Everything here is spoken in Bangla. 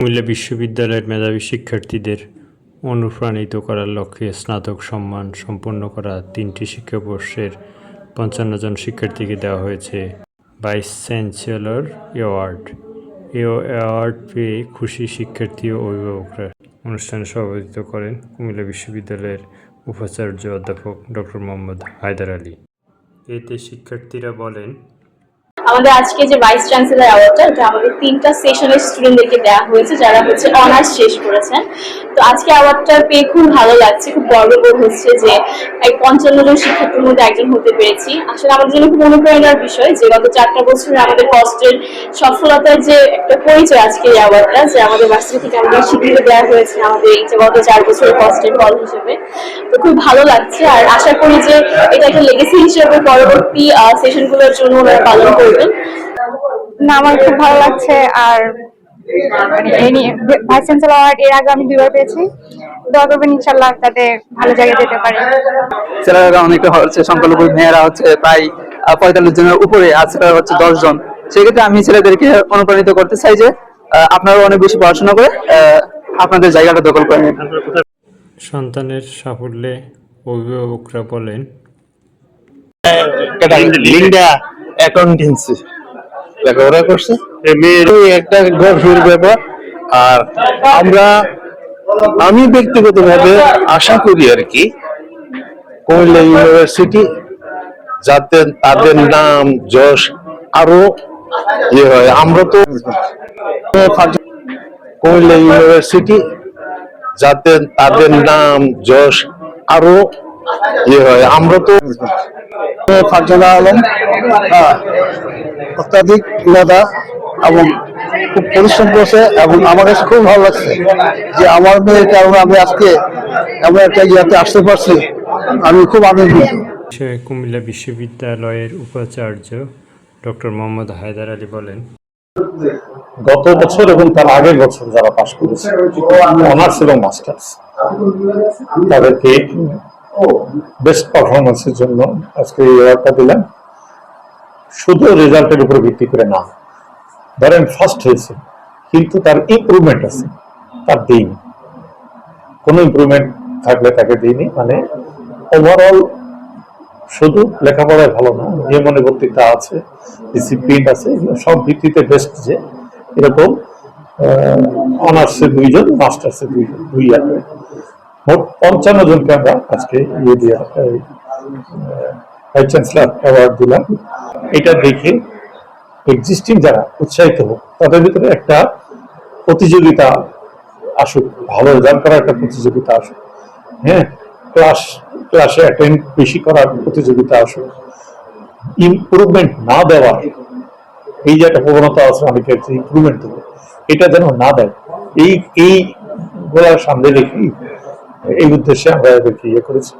কুমিল্লা বিশ্ববিদ্যালয়ের মেধাবী শিক্ষার্থীদের অনুপ্রাণিত করার লক্ষ্যে স্নাতক সম্মান সম্পন্ন করা তিনটি শিক্ষাবর্ষের পঞ্চান্ন জন শিক্ষার্থীকে দেওয়া হয়েছে। ভাইস চ্যান্সেলর অ্যাওয়ার্ড এ অ্যাওয়ার্ড পেয়ে খুশি শিক্ষার্থী ও অভিভাবকরা। অনুষ্ঠানে সভাপতিত্ব করেন কুমিল্লা বিশ্ববিদ্যালয়ের উপাচার্য অধ্যাপক ডক্টর মোহাম্মদ হায়দার আলী। এতে শিক্ষার্থীরা বলেন আমাদের আজকে যে ভাইস চ্যান্সেলার অ্যাওয়ার্ডটা এটা আমাদের তিনটা সেশনের স্টুডেন্টদেরকে দেওয়া হয়েছে, যারা হচ্ছে অনার্স শেষ করেছেন। তো আজকে অ্যাওয়ার্ডটা পেয়ে খুব ভালো লাগছে, খুব গর্ববোধ হচ্ছে যে এক পঞ্চান্ন জন শিক্ষার্থীর মধ্যে একজন হতে পেরেছি। আসলে আমাদের জন্য খুব অনুপ্রেরণার বিষয় যে গত চারটা বছরে আমাদের কষ্টের সফলতার যে একটা পরিচয় আজকে এই অ্যাওয়ার্ডটা যে আমাদের ভার্সিটি থেকে আমাদের স্বীকৃতি দেওয়া হয়েছে আমাদের এই যে গত চার বছরের কষ্টের ফল হিসেবে। তো খুব ভালো লাগছে, আর আশা করি যে এটা একটা লেগেসি হিসেবে পরবর্তী সেশনগুলোর জন্য ওনারা পালন করবেন। না আমার খুব ভালো লাগছে আর মানে ভাইস চ্যান্সেলর অ্যাওয়ার্ড এর আগে আমি দুইবার পেয়েছি। দোয়া করবেন ইনশাল্লাহ তাতে ভালো জায়গায় যেতে পারে। ছেলেরা অনেকটা হচ্ছে সংখ্যালঘু মেয়েরা হচ্ছে প্রায় পঁয়তাল্লিশ জনের উপরে আর ছেলেরা হচ্ছে দশ জন। সেক্ষেত্রে আমি ছেলেদেরকে অনুপ্রাণিত করতে চাই যে আহ, আপনারা অনেক বেশি পড়াশোনা করে আহ, আপনাদের জায়গাটা দখল করে নিন। সন্তানের সাফল্যে অভিভাবকরা বলেন অ্যাকাউন্টেন্সি লেখাপড়া করছে? একটা গর্বের ব্যাপার। আর আমরা আমি ব্যক্তিগতভাবে আশা করি আর কি কুমিল্লা ইউনিভার্সিটি যাতে তাদের নাম যশ আরও ইয়ে হয়। আমরা তো কুমিল্লা ইউনিভার্সিটি যাতে তাদের নাম যশ আরও ইয়ে হয় আমরা তো ফারজানা আলম হ্যাঁ, অত্যাধিক মেধা এবং খুব পরিশ্রম করছে এবং আমার কাছে খুব ভালো লাগছে যে আমার মেয়ের কারণে আমি আজকে এমন একটা ইয়াতে আসতে পারছি। আমি খুব আনন্দিত। বিষয়ে কুমিল্লা বিশ্ববিদ্যালয়ের উপাচার্য ডক্টর মোহাম্মদ হায়দার আলী বলেন গত বছর এবং তার আগের বছর যারা পাশ করেছে অনার্স এবং মাস্টার্স। তাদেরকে বেস্ট পারফরমেন্সের জন্য আজকে এই অ্যাওয়ার্ডটা দিলাম। শুধু রেজাল্টের উপর ভিত্তি করে না, ধরেন ফার্স্ট হয়েছে, কিন্তু তার ইম্প্রুভমেন্ট আছে, তার দিইনি। কোনো ইম্প্রুভমেন্ট থাকলে তাকে দিইনি মানে ওভারঅল শুধু লেখাপড়ায় ভালো না নিয়ম নিবর্তিতা আছে ডিসিপ্লিন আছে সব ভিত্তিতে বেস্ট যে। এরকম অনার্সে দুইজন মাস্টার্সে দুইজন, দুই ইয়ার মোট পঞ্চান্ন জনকে আমরা আজকে ইয়ে দিয়ে ভাইস চ্যান্সেলার অ্যাওয়ার্ড দিলাম। এটা দেখে এক্সিস্টিং যারা উৎসাহিত হোক, তাদের ভিতরে একটা প্রতিযোগিতা আসুক, ভালো রেজাল্ট করার একটা প্রতিযোগিতা আসুক। হ্যাঁ ক্লাস ক্লাসে অ্যাটেন্ড বেশি করার প্রতিযোগিতা আসুক। ইমপ্রুভমেন্ট না দেওয়ার এই যে একটা প্রবণতা আছে অনেকের ইমপ্রুভমেন্ট দেবে, এটা যেন না দেয়। এই এই গোলার সামনে রেখেই এই উদ্দেশ্যে আমরা এদেরকে ইয়ে করেছি।